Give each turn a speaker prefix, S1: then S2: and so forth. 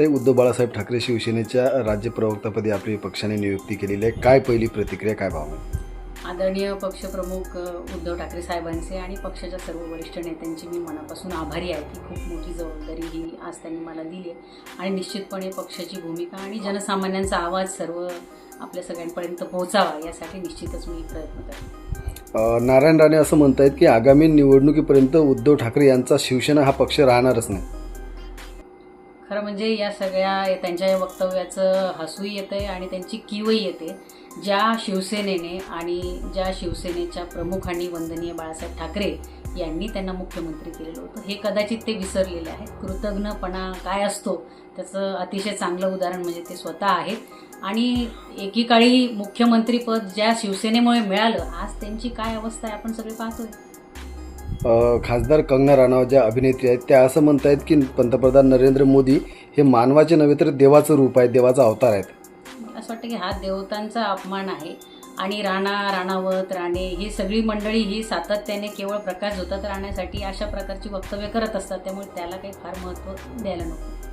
S1: ताई उद्धव बाळासाहेब ठाकरे शिवसेनेच्या राज्य प्रवक्तापदी आपली पक्षाने नियुक्ती केलेली आहे. काय पहिली प्रतिक्रिया काय भावना?
S2: आदरणीय पक्षप्रमुख उद्धव ठाकरे साहेबांचे आणि पक्षाच्या सर्व वरिष्ठ नेत्यांची मी मनापासून आभारी आहे की खूप मोठी जबाबदारी ही आज त्यांनी मला दिली आहे. आणि निश्चितपणे पक्षाची भूमिका आणि जनसामान्यांचा आवाज सर्व आपल्या सगळ्यांपर्यंत पोहोचावा यासाठी निश्चितच मी प्रयत्न करेन
S1: नारायण राणे असं म्हणतायत की आगामी निवडणुकीपर्यंत उद्धव ठाकरे यांचा शिवसेना हा पक्ष राहणारच नाही.
S2: खरं म्हणजे या सगळ्या त्यांच्या या वक्तव्याचं हसूही येतं आहे आणि त्यांची कीवही येते. ज्या शिवसेनेने आणि ज्या शिवसेनेच्या प्रमुखांनी वंदनीय बाळासाहेब ठाकरे यांनी त्यांना मुख्यमंत्री केलेलं होतं हे कदाचित ते विसरलेले आहेत. कृतज्ञपणा काय असतो त्याचं अतिशय चांगलं उदाहरण म्हणजे ते स्वतः आहेत. आणि एकीकाळी मुख्यमंत्रीपद ज्या शिवसेनेमुळे मिळालं आज त्यांची काय अवस्था आहे आपण सगळे पाहतोय.
S1: खासदार कंगना राणावत ज्या अभिनेत्री आहेत त्या असं म्हणत आहेत की पंतप्रधान नरेंद्र मोदी हे मानवाचे नव्हे तर देवाचं रूप आहे देवाचा अवतार आहेत.
S2: मला असं वाटतं की हा देवतांचा अपमान आहे आणि राणा राणावत राणे ही सगळी मंडळी ही सातत्याने केवळ प्रकाश होतात राहण्यासाठी अशा प्रकारची वक्तव्य करत असतात त्यामुळे त्याला काही फार महत्त्व द्यायला नको.